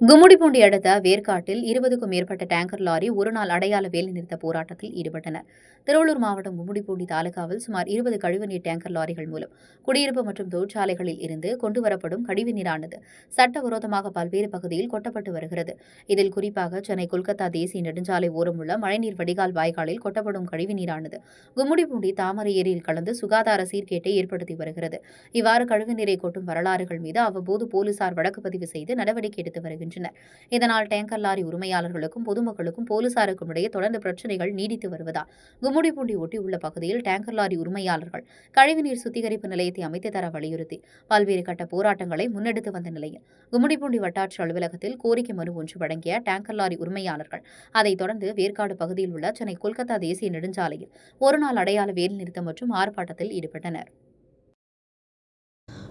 கும்முடிப்பூண்டி அடுத்த வேர்க்காட்டில் இருபதுக்கும் மேற்பட்ட டேங்கர் லாரி ஒருநாள் அடையாள வேலைநிறுத்த போராட்டத்தில் ஈடுபட்டனர். திருவள்ளூர் மாவட்டம் கும்முடிப்பூண்டி தாலுகாவில் சுமார் இருபது கழிவுநீர் டேங்கர் லாரிகள் மூலம் குடியிருப்பு மற்றும் தொழிற்சாலைகளில் இருந்து கொண்டுவரப்படும் கழிவுநீரானது சட்டவிரோதமாக பல்வேறு பகுதியில் கொட்டப்பட்டு வருகிறது. இதில் குறிப்பாக சென்னை கொல்கத்தா தேசிய நெடுஞ்சாலை ஓரம் உள்ள மழைநீர் வடிகால் வாய்க்காலில் கொட்டப்படும் கழிவுநீரானது கும்முடிப்பூண்டி தாமரை ஏரியில் கலந்து சுகாதார சீர்கேட்டை ஏற்படுத்தி வருகிறது. இவ்வாறு கழிவுநீரை கொட்டும் வரலாறுகள் மீது அவ்வப்போது போலீசார் வழக்கு பதிவு செய்து நடவடிக்கை எடுத்து வருகின்றனர். இதனால் டேங்கர் லாரி உரிமையாளர்களுக்கும் பொதுமக்களுக்கும் போலீசாருக்கும் இடையே தொடர்ந்து பிரச்சினைகள் நீடித்து வருவதால் கும்முடிப்பூண்டி ஒட்டியுள்ள பகுதியில் டேங்கர் லாரி உரிமையாளர்கள் கழிவுநீர் சுத்திகரிப்பு நிலையத்தை அமைத்து தர வலியுறுத்தி பல்வேறு கட்ட போராட்டங்களை முன்னெடுத்து வந்த நிலையில் கும்முடிப்பூண்டி வட்டாட்சி அலுவலகத்தில் கோரிக்கை மனு ஒன்று வழங்கிய டேங்கர் லாரி உரிமையாளர்கள் அதைத் தொடர்ந்து வேர்க்காடு பகுதியில் உள்ள சென்னை கொல்கத்தா தேசிய நெடுஞ்சாலையில் ஒருநாள் அடையாள வேலைநிறுத்தம் மற்றும் ஆர்ப்பாட்டத்தில் ஈடுபட்டனர்.